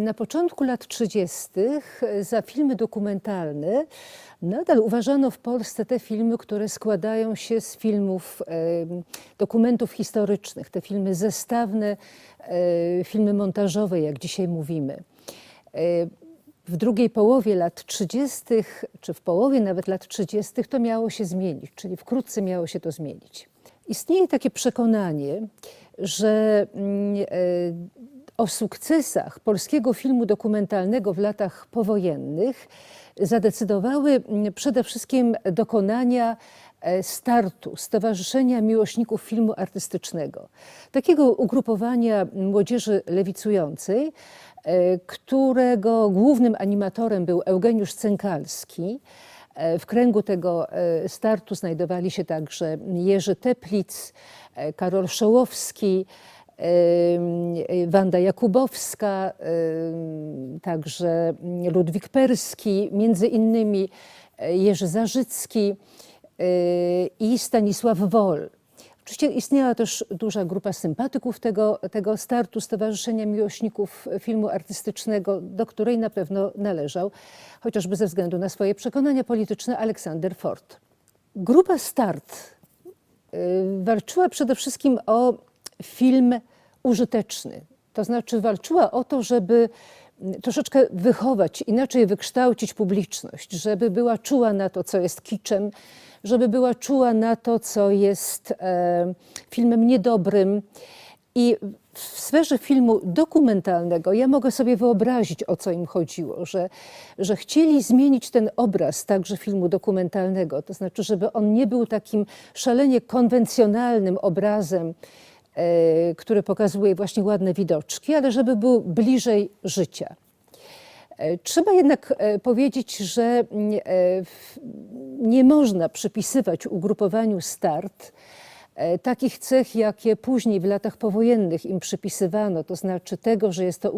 Na początku lat 30. za filmy dokumentalne nadal uważano w Polsce te filmy, które składają się z filmów, e, dokumentów historycznych, te filmy zestawne, e, filmy montażowe, jak dzisiaj mówimy. W drugiej połowie lat 30., czy w połowie nawet lat 30., to miało się zmienić, czyli wkrótce miało się to zmienić. Istnieje takie przekonanie, że mm, e, o sukcesach polskiego filmu dokumentalnego w latach powojennych zadecydowały mm, przede wszystkim dokonania e, startu Stowarzyszenia Miłośników Filmu Artystycznego, takiego ugrupowania młodzieży lewicującej, którego głównym animatorem był Eugeniusz Cękalski. E, W kręgu tego e, startu znajdowali się także Jerzy Teplic, e, Karol Szołowski, e, Wanda Jakubowska, e, także Ludwik Perski, między innymi e, Jerzy Zarzycki e, i Stanisław Wol. Oczywiście istniała też duża grupa sympatyków tego, tego startu Stowarzyszenia Miłośników Filmu Artystycznego, do której na pewno należał, chociażby ze względu na swoje przekonania polityczne, Aleksander Ford. Grupa Start y, walczyła przede wszystkim o film użyteczny. To znaczy walczyła o to, żeby mm, troszeczkę wychować, inaczej wykształcić publiczność, żeby była czuła na to, co jest kiczem, żeby była czuła na to, co jest e, filmem niedobrym. I w sferze filmu dokumentalnego ja mogę sobie wyobrazić, o co im chodziło, że, że chcieli zmienić ten obraz także filmu dokumentalnego, to znaczy, żeby on nie był takim szalenie konwencjonalnym obrazem, e, który pokazuje właśnie ładne widoczki, ale żeby był bliżej życia. E, Trzeba jednak e, powiedzieć, że mm, e, nie można przypisywać ugrupowaniu start takich cech, jakie później w latach powojennych im przypisywano, to znaczy tego, że jest to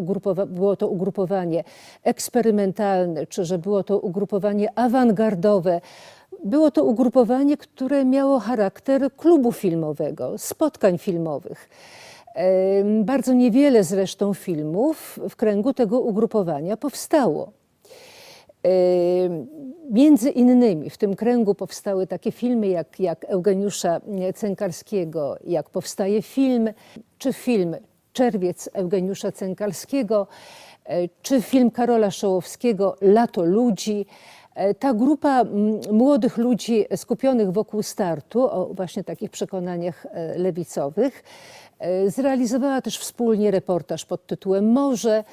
było to ugrupowanie eksperymentalne, czy że było to ugrupowanie awangardowe. Było to ugrupowanie, które miało charakter klubu filmowego, spotkań filmowych. Bardzo niewiele zresztą filmów w kręgu tego ugrupowania powstało. Między innymi w tym kręgu powstały takie filmy jak, jak Eugeniusza Cękalskiego, jak powstaje film, czy film Czerwiec Eugeniusza Cękalskiego, e, czy film Karola Szołowskiego Lato ludzi. E, Ta grupa młodych ludzi skupionych wokół startu, o właśnie takich przekonaniach e, lewicowych, zrealizowała też wspólnie reportaż pod tytułem Morze.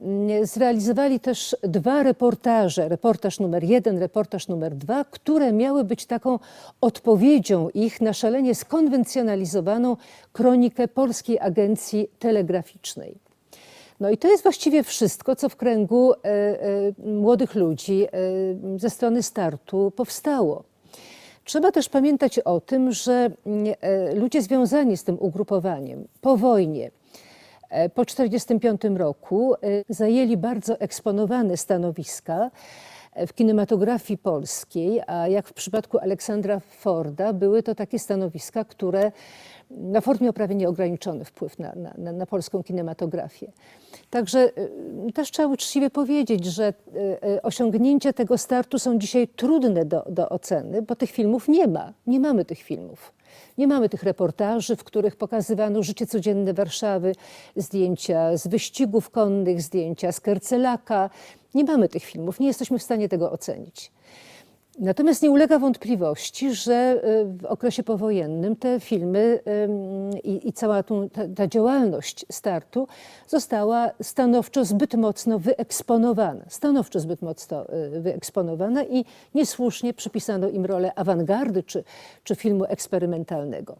Mm, Zrealizowali też dwa reportaże, reportaż numer jeden, reportaż numer dwa, które miały być taką odpowiedzią ich na szalenie skonwencjonalizowaną kronikę Polskiej Agencji Telegraficznej. No i to jest właściwie wszystko, co w kręgu e, e, młodych ludzi e, ze strony startu powstało. Trzeba też pamiętać o tym, że mm, e, ludzie związani z tym ugrupowaniem po wojnie, e, po 1945 roku e, zajęli bardzo eksponowane stanowiska w kinematografii polskiej, a jak w przypadku Aleksandra Forda, były to takie stanowiska, które na Ford miał prawie nieograniczony wpływ na, na, na, na polską kinematografię. Także y, też trzeba uczciwie powiedzieć, że y, y, osiągnięcia tego startu są dzisiaj trudne do, do oceny, bo tych filmów nie ma. Nie mamy tych filmów. Nie mamy tych reportaży, w których pokazywano życie codzienne Warszawy, zdjęcia z wyścigów konnych, zdjęcia z Kercelaka. Nie mamy tych filmów, nie jesteśmy w stanie tego ocenić. Natomiast nie ulega wątpliwości, że y, w okresie powojennym te filmy i, i cała ta, ta działalność startu została stanowczo zbyt mocno wyeksponowana. Stanowczo zbyt mocno y, wyeksponowana i niesłusznie przypisano im rolę awangardy czy, czy filmu eksperymentalnego.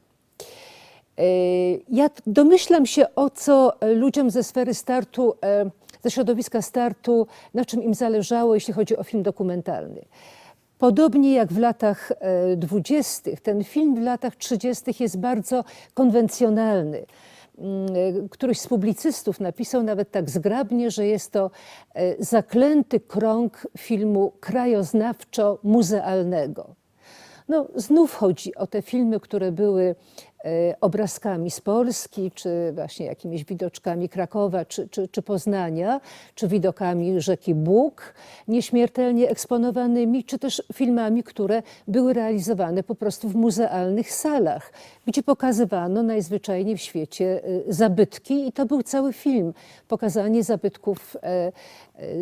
Y, Ja domyślam się, o co ludziom ze sfery startu, e, ze środowiska startu, na czym im zależało, jeśli chodzi o film dokumentalny. Podobnie jak w latach dwudziestych, ten film w latach 30. jest bardzo konwencjonalny. mm, któryś z publicystów napisał nawet tak zgrabnie, że jest to e, zaklęty krąg filmu krajoznawczo-muzealnego. No, znów chodzi o te filmy, które były e, obrazkami z Polski, czy właśnie jakimiś widoczkami Krakowa, czy, czy, czy Poznania, czy widokami rzeki Bóg, nieśmiertelnie eksponowanymi, czy też filmami, które były realizowane po prostu w muzealnych salach, gdzie pokazywano najzwyczajniej w świecie e, zabytki i to był cały film, pokazanie zabytków e,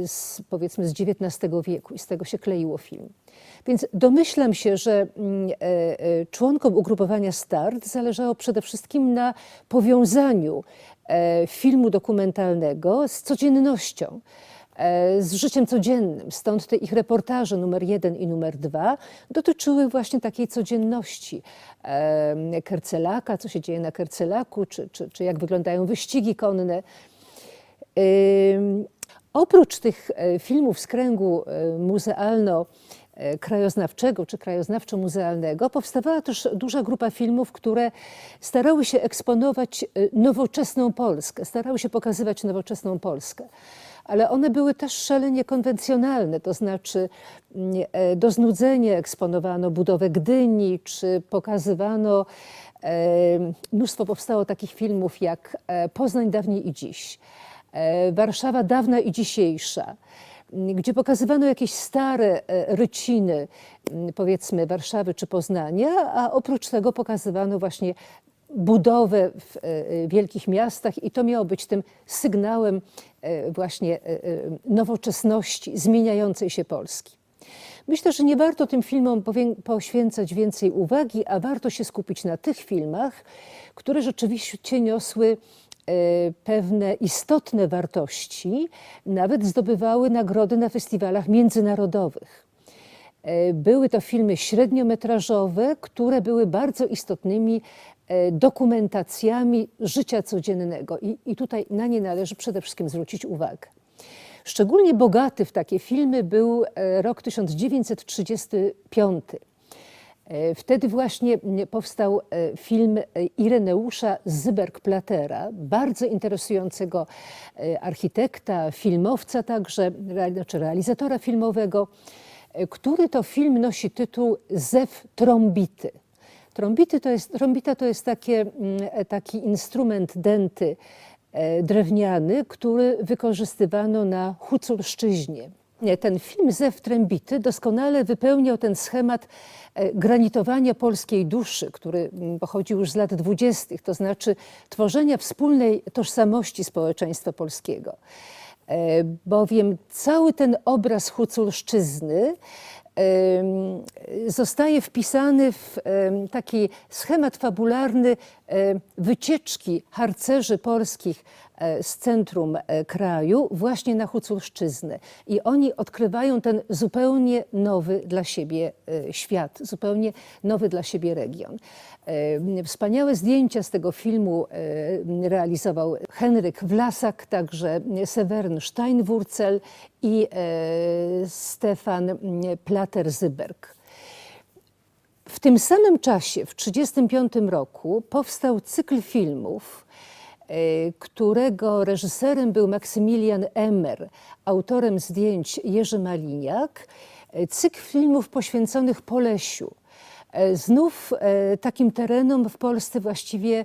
z, powiedzmy z XIX wieku i z tego się kleiło film. Więc domyślam się, że mm, e, e, członkom ugrupowania Start zależało przede wszystkim na powiązaniu e, filmu dokumentalnego z codziennością, z życiem codziennym. Stąd te ich reportaże numer jeden i numer dwa dotyczyły właśnie takiej codzienności Kercelaka, co się dzieje na Kercelaku, czy, czy, czy jak wyglądają wyścigi konne. Oprócz tych filmów z kręgu muzealno krajoznawczego czy krajoznawczo-muzealnego powstawała też duża grupa filmów, które starały się eksponować nowoczesną Polskę, starały się pokazywać nowoczesną Polskę. Ale one były też szalenie konwencjonalne, to znaczy mm, do znudzenia eksponowano budowę Gdyni, czy pokazywano, mnóstwo powstało takich filmów jak Poznań dawniej i dziś. E, Warszawa dawna i dzisiejsza, gdzie pokazywano jakieś stare e, ryciny, powiedzmy Warszawy czy Poznania, a oprócz tego pokazywano właśnie budowę w e, wielkich miastach i to miało być tym sygnałem właśnie nowoczesności, zmieniającej się Polski. Myślę, że nie warto tym filmom poświęcać więcej uwagi, a warto się skupić na tych filmach, które rzeczywiście niosły E, pewne istotne wartości, nawet zdobywały nagrody na festiwalach międzynarodowych. E, były to filmy średniometrażowe, które były bardzo istotnymi e, dokumentacjami życia codziennego i, i tutaj na nie należy przede wszystkim zwrócić uwagę. Szczególnie bogaty w takie filmy był rok 1935. E, wtedy właśnie powstał e, film e, Ireneusza Zyberg-Platera, bardzo interesującego architekta, filmowca także, znaczy realizatora filmowego, który to film nosi tytuł Zew Trąbity. Trąbity to jest, trąbita to jest takie, taki instrument denty drewniany, który wykorzystywano na Huculszczyźnie. Ten film Zew Trębity doskonale wypełniał ten schemat e, granitowania polskiej duszy, który mm, pochodził już z lat dwudziestych, to znaczy tworzenia wspólnej tożsamości społeczeństwa polskiego. E, bowiem cały ten obraz huculszczyzny zostaje wpisany w taki schemat fabularny wycieczki harcerzy polskich z centrum e, kraju właśnie na Huculszczyznę. I oni odkrywają ten zupełnie nowy dla siebie e, świat, zupełnie nowy dla siebie region. Wspaniałe zdjęcia z tego filmu realizował Henryk Wlasak, także Severn Steinwurzel i Stefan Plater-Zyberg. W tym samym czasie, w 1935 roku, powstał cykl filmów, e, którego reżyserem był Maksymilian Emmer, autorem zdjęć Jerzy Maliniak. E, cykl filmów poświęconych Polesiu. E, znów takim terenom w Polsce właściwie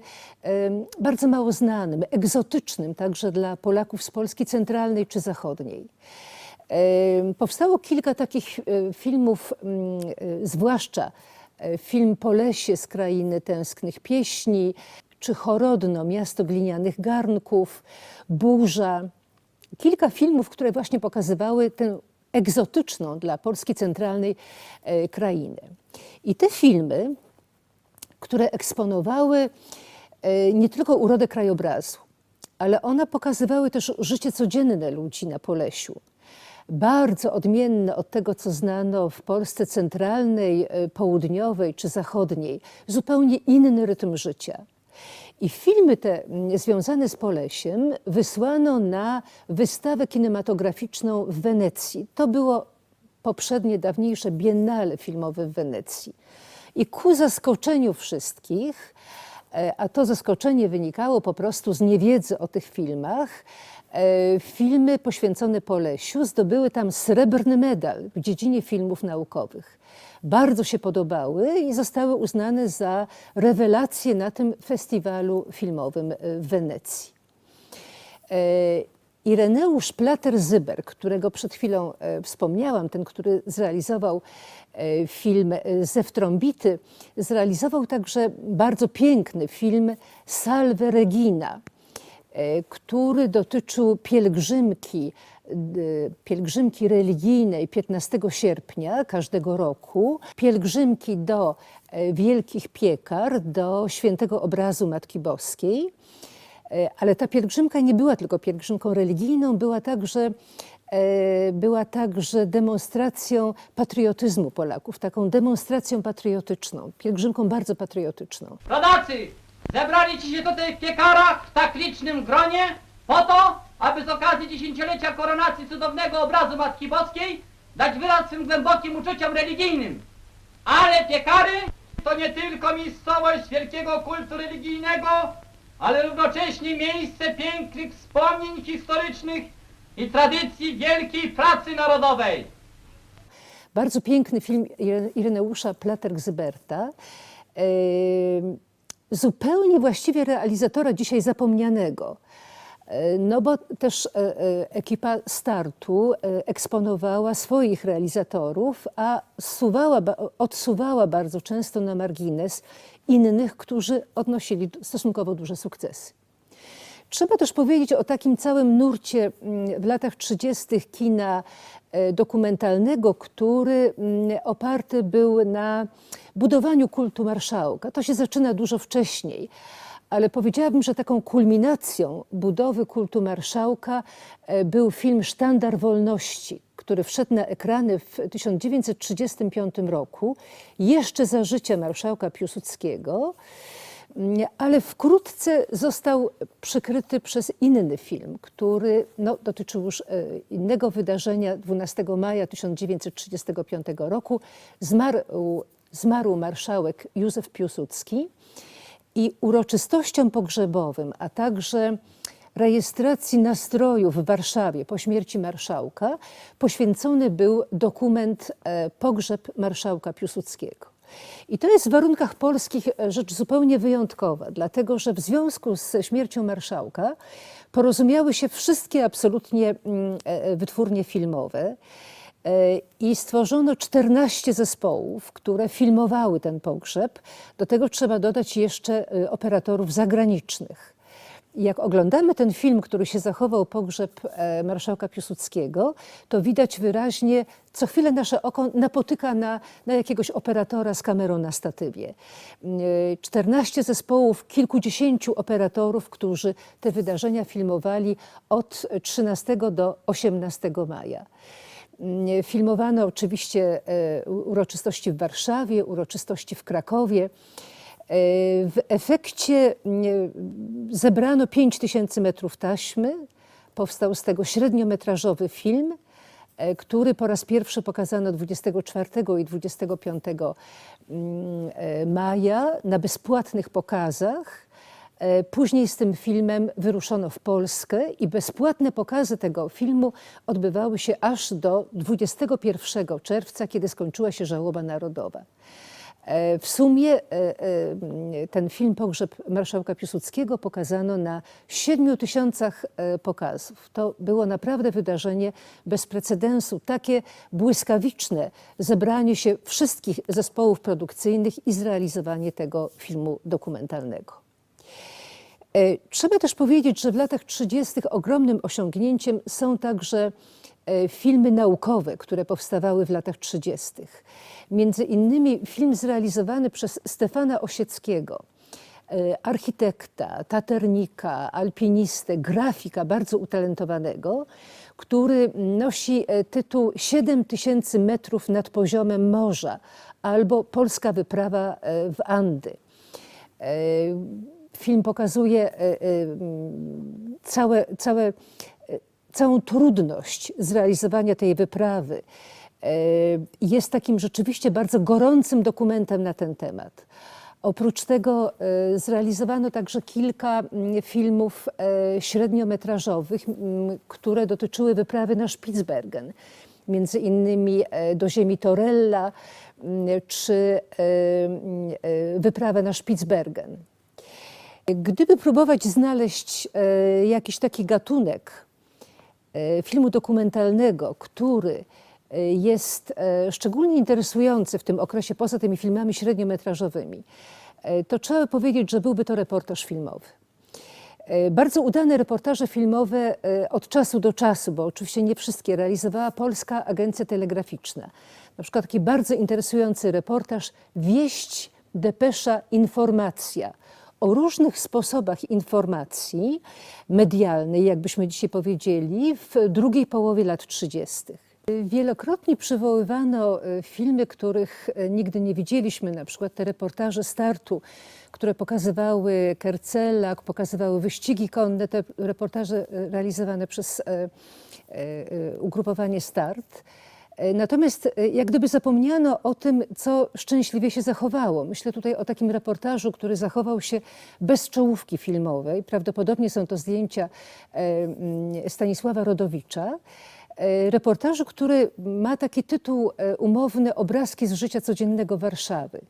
bardzo mało znanym, egzotycznym także dla Polaków z Polski centralnej czy zachodniej. Powstało kilka takich filmów, mm, zwłaszcza film Polesie z krainy tęsknych pieśni, czy Chorodno, miasto glinianych garnków, Burza. Kilka filmów, które właśnie pokazywały tę egzotyczną dla Polski centralnej e, krainę. I te filmy, które eksponowały e, nie tylko urodę krajobrazu, ale one pokazywały też życie codzienne ludzi na Polesiu bardzo odmienne od tego, co znano w Polsce centralnej, e, południowej czy zachodniej, zupełnie inny rytm życia. I filmy te związane z Polesiem wysłano na wystawę kinematograficzną w Wenecji. To było poprzednie, dawniejsze biennale filmowe w Wenecji. I ku zaskoczeniu wszystkich, E, A to zaskoczenie wynikało po prostu z niewiedzy o tych filmach. E, Filmy poświęcone Polesiu zdobyły tam srebrny medal w dziedzinie filmów naukowych. Bardzo się podobały i zostały uznane za rewelacje na tym festiwalu filmowym e, w Wenecji. E, Ireneusz Plater-Zyber, którego przed chwilą e, wspomniałam, ten, który zrealizował film e, Zewtrąbity, zrealizował także bardzo piękny film Salve Regina, który dotyczył pielgrzymki, pielgrzymki religijnej 15 sierpnia każdego roku, pielgrzymki do e, Wielkich Piekar, do świętego obrazu Matki Boskiej. E, Ale ta pielgrzymka nie była tylko pielgrzymką religijną, była także, e, była także demonstracją patriotyzmu Polaków, taką demonstracją patriotyczną, pielgrzymką bardzo patriotyczną. Rodacy, zebrali ci się tutaj w piekarach w tak licznym gronie po to, aby z okazji dziesięciolecia koronacji cudownego obrazu Matki Boskiej dać wyraz swym głębokim uczuciom religijnym. Ale piekary to nie tylko miejscowość wielkiego kultu religijnego, ale równocześnie miejsce pięknych wspomnień historycznych i tradycji wielkiej pracy narodowej. Bardzo piękny film Ire- Ireneusza Plater-Gzyberta, zupełnie właściwie realizatora dzisiaj zapomnianego. No bo też e, e, ekipa startu e, eksponowała swoich realizatorów, a zsuwała, ba- odsuwała bardzo często na margines innych, którzy odnosili stosunkowo duże sukcesy. Trzeba też powiedzieć o takim całym nurcie mm, w latach 30. kina dokumentalnego, który mm, oparty był na budowaniu kultu marszałka. To się zaczyna dużo wcześniej. Ale powiedziałabym, że taką kulminacją budowy kultu marszałka e, był film Sztandar Wolności, który wszedł na ekrany w 1935 roku, jeszcze za życia marszałka Piłsudskiego. Mm, ale wkrótce został przykryty przez inny film, który no, dotyczył już e, innego wydarzenia. 12 maja 1935 roku zmarł, zmarł marszałek Józef Piłsudski i uroczystościom pogrzebowym, a także rejestracji nastrojów w Warszawie po śmierci marszałka poświęcony był dokument e, Pogrzeb marszałka Piłsudskiego. I to jest w warunkach polskich e, rzecz zupełnie wyjątkowa, dlatego że w związku z śmiercią marszałka porozumiały się wszystkie absolutnie mm, e, wytwórnie filmowe i stworzono 14 zespołów, które filmowały ten pogrzeb. Do tego trzeba dodać jeszcze e, operatorów zagranicznych. Jak oglądamy ten film, który się zachował, pogrzeb e, marszałka Piłsudskiego, to widać wyraźnie, co chwilę nasze oko napotyka na, na jakiegoś operatora z kamerą na statywie. Mm, e, 14 zespołów, kilkudziesięciu operatorów, którzy te wydarzenia filmowali od 13 do 18 maja. Filmowano oczywiście e, uroczystości w Warszawie, uroczystości w Krakowie. E, W efekcie zebrano 5 tysięcy metrów taśmy. Powstał z tego średniometrażowy film, e, który po raz pierwszy pokazano 24 i 25 mm, maja na bezpłatnych pokazach. E, Później z tym filmem wyruszono w Polskę i bezpłatne pokazy tego filmu odbywały się aż do 21 czerwca, kiedy skończyła się żałoba narodowa. E, W sumie e, ten film Pogrzeb marszałka Piłsudskiego pokazano na 7 tysiącach pokazów. To było naprawdę wydarzenie bez precedensu, takie błyskawiczne zebranie się wszystkich zespołów produkcyjnych i zrealizowanie tego filmu dokumentalnego. E, Trzeba też powiedzieć, że w latach 30. ogromnym osiągnięciem są także e, filmy naukowe, które powstawały w latach 30. Między innymi film zrealizowany przez Stefana Osieckiego, e, architekta, taternika, alpinistę, grafika bardzo utalentowanego, który nosi tytuł 7 tysięcy metrów nad poziomem morza albo Polska wyprawa w Andy. Film pokazuje e, e, mm, całe, całe, e, całą trudność zrealizowania tej wyprawy. Jest takim rzeczywiście bardzo gorącym dokumentem na ten temat. Oprócz tego zrealizowano także kilka mm, filmów średniometrażowych, które dotyczyły wyprawy na Spitsbergen. Między innymi do ziemi Torella czy wyprawę na Spitsbergen. Gdyby próbować znaleźć e, jakiś taki gatunek e, filmu dokumentalnego, który e, jest szczególnie interesujący w tym okresie poza tymi filmami średniometrażowymi, to trzeba powiedzieć, że byłby to reportaż filmowy. Bardzo udane reportaże filmowe od czasu do czasu, bo oczywiście nie wszystkie, realizowała Polska Agencja Telegraficzna. Na przykład taki bardzo interesujący reportaż Wieść, depesza, informacja o różnych sposobach informacji medialnej, jakbyśmy dzisiaj powiedzieli, w drugiej połowie lat 30. Wielokrotnie przywoływano e, filmy, których e, nigdy nie widzieliśmy, na przykład te reportaże startu, które pokazywały Kercela, pokazywały wyścigi konne, te reportaże e, realizowane przez ugrupowanie Start. Natomiast e, jak gdyby zapomniano o tym, co szczęśliwie się zachowało. Myślę tutaj o takim reportażu, który zachował się bez czołówki filmowej. Prawdopodobnie są to zdjęcia e, mm, Stanisława Rodowicza. E, Reportażu, który ma taki tytuł e, umowny Obrazki z życia codziennego Warszawy.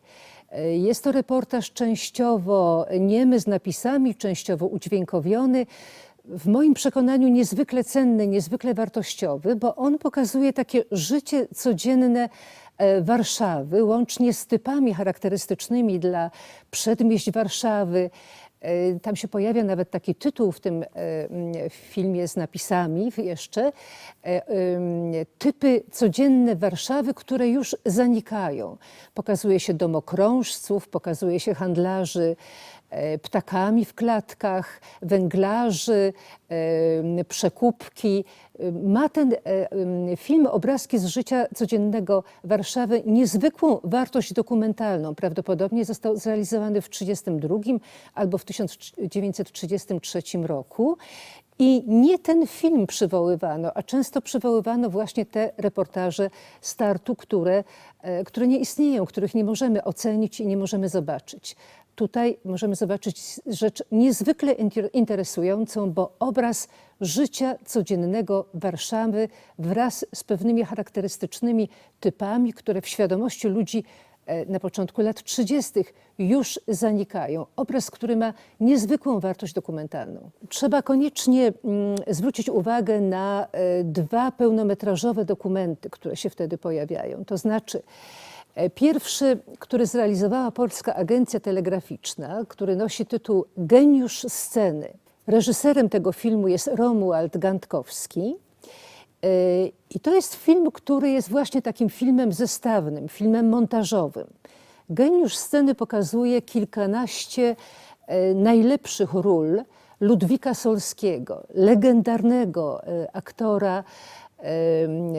Jest to reportaż częściowo niemy z napisami, częściowo udźwiękowiony. W moim przekonaniu niezwykle cenny, niezwykle wartościowy, bo on pokazuje takie życie codzienne e, Warszawy, łącznie z typami charakterystycznymi dla przedmieść Warszawy. E, Tam się pojawia nawet taki tytuł w tym e, mm, filmie z napisami jeszcze. Typy codzienne Warszawy, które już zanikają. Pokazuje się domokrążców, pokazuje się handlarzy ptakami w klatkach, węglarzy, e, przekupki. E, Ma ten e, film Obrazki z życia codziennego Warszawy niezwykłą wartość dokumentalną. Prawdopodobnie został zrealizowany w 1932 albo w 1933 roku. I nie ten film przywoływano, a często przywoływano właśnie te reportaże startu, które, e, które nie istnieją, których nie możemy ocenić i nie możemy zobaczyć. Tutaj możemy zobaczyć rzecz niezwykle inter- interesującą, bo obraz życia codziennego Warszawy wraz z pewnymi charakterystycznymi typami, które w świadomości ludzi e, na początku lat 30. już zanikają. Obraz, który ma niezwykłą wartość dokumentalną. Trzeba koniecznie mm, zwrócić uwagę na e, dwa pełnometrażowe dokumenty, które się wtedy pojawiają. To znaczy, pierwszy, który zrealizowała Polska Agencja Telegraficzna, który nosi tytuł Geniusz sceny. Reżyserem tego filmu jest Romuald Gantkowski. Yy, I to jest film, który jest właśnie takim filmem zestawnym, filmem montażowym. Geniusz sceny pokazuje kilkanaście e, najlepszych ról Ludwika Solskiego, legendarnego e, aktora e,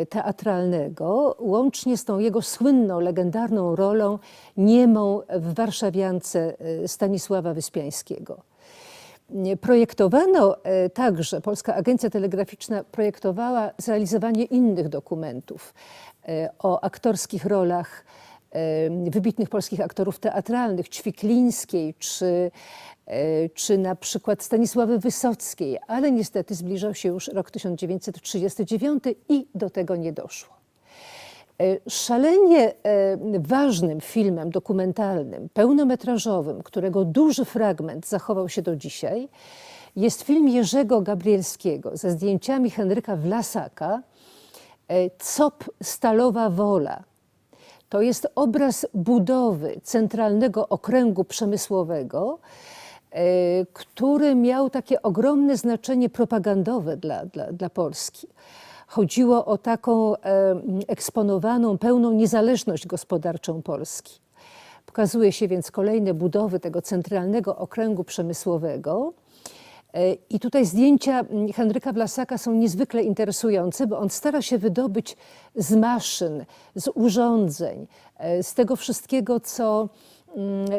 teatralnego, łącznie z tą jego słynną, legendarną rolą niemą w Warszawiance e, Stanisława Wyspiańskiego. Projektowano e, także, Polska Agencja Telegraficzna projektowała zrealizowanie innych dokumentów e, o aktorskich rolach wybitnych polskich aktorów teatralnych, Ćwiklińskiej czy, czy na przykład Stanisławy Wysockiej, ale niestety zbliżał się już rok 1939 i do tego nie doszło. E, Szalenie e, ważnym filmem dokumentalnym, pełnometrażowym, którego duży fragment zachował się do dzisiaj, jest film Jerzego Gabrielskiego ze zdjęciami Henryka Wlasaka e, COP Stalowa Wola. To jest obraz budowy Centralnego Okręgu Przemysłowego, e, który miał takie ogromne znaczenie propagandowe dla, dla, dla Polski. Chodziło o taką e, eksponowaną, pełną niezależność gospodarczą Polski. Pokazuje się więc kolejne budowy tego centralnego okręgu przemysłowego. E, I tutaj zdjęcia mm, Henryka Wlasaka są niezwykle interesujące, bo on stara się wydobyć z maszyn, z urządzeń, e, z tego wszystkiego, co,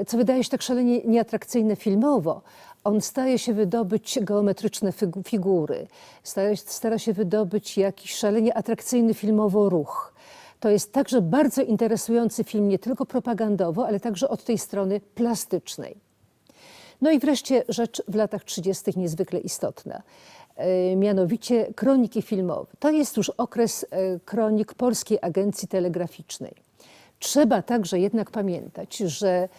co wydaje się tak szalenie nieatrakcyjne filmowo. On stara się wydobyć geometryczne figu- figury, stara, stara się wydobyć jakiś szalenie atrakcyjny filmowo ruch. To jest także bardzo interesujący film, nie tylko propagandowo, ale także od tej strony plastycznej. No i wreszcie rzecz w latach 30. niezwykle istotna, e, mianowicie kroniki filmowe. To jest już okres e, kronik Polskiej Agencji Telegraficznej. Trzeba także jednak pamiętać, że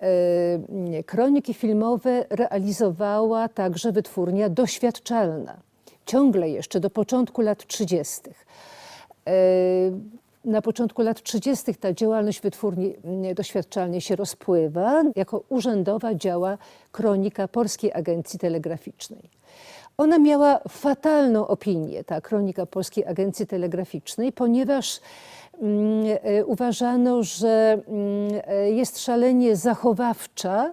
e, kroniki filmowe realizowała także wytwórnia doświadczalna. Ciągle jeszcze do początku lat 30. E, Na początku lat 30. ta działalność wytwórni doświadczalnej się rozpływa. Jako urzędowa działa kronika Polskiej Agencji Telegraficznej. Ona miała fatalną opinię, ta kronika Polskiej Agencji Telegraficznej, ponieważ mm, e, uważano, że mm, e, jest szalenie zachowawcza,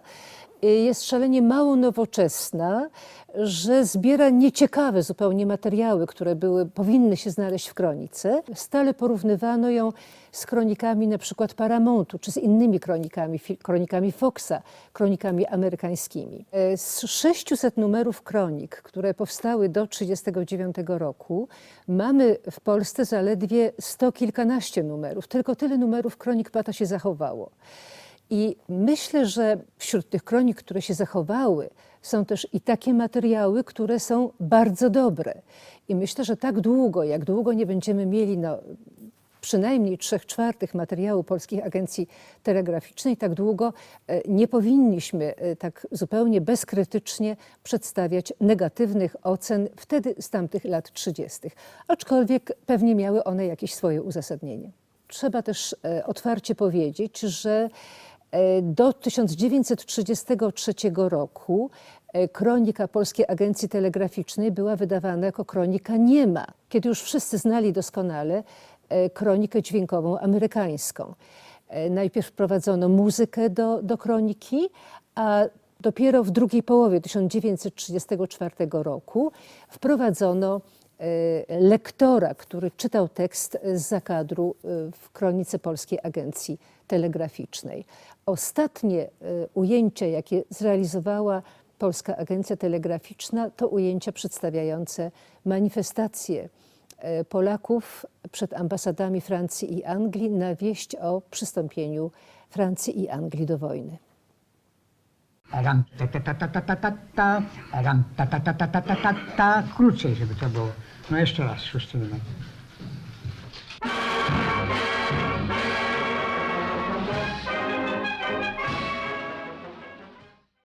jest szalenie mało nowoczesna, że zbiera nieciekawe zupełnie materiały, które były, powinny się znaleźć w kronice. Stale porównywano ją z kronikami na przykład Paramountu, czy z innymi kronikami, kronikami Foxa, kronikami amerykańskimi. E, Z 600 numerów kronik, które powstały do 1939 roku, mamy w Polsce zaledwie sto kilkanaście numerów. Tylko tyle numerów kronik Pata się zachowało. I myślę, że wśród tych kronik, które się zachowały, są też i takie materiały, które są bardzo dobre. I myślę, że tak długo, jak długo nie będziemy mieli no, przynajmniej trzech czwartych materiału polskich agencji telegraficznej, tak długo e, nie powinniśmy e, tak zupełnie bezkrytycznie przedstawiać negatywnych ocen wtedy z tamtych lat 30. Aczkolwiek pewnie miały one jakieś swoje uzasadnienie. Trzeba też e, otwarcie powiedzieć, że do 1933 roku e, kronika Polskiej Agencji Telegraficznej była wydawana jako kronika niema, kiedy już wszyscy znali doskonale e, kronikę dźwiękową amerykańską. E, Najpierw wprowadzono muzykę do, do kroniki, a dopiero w drugiej połowie 1934 roku wprowadzono e, lektora, który czytał tekst z zakadru w Kronice Polskiej Agencji Telegraficznej. Ostatnie ujęcia, jakie zrealizowała Polska Agencja Telegraficzna, to ujęcia przedstawiające manifestacje Polaków przed ambasadami Francji i Anglii na wieść o przystąpieniu Francji i Anglii do wojny. Ram ta-ta-ta-ta-ta-ta - ram ta-ta-ta-ta - w Krócej, żeby to było. No jeszcze raz, szósty numer.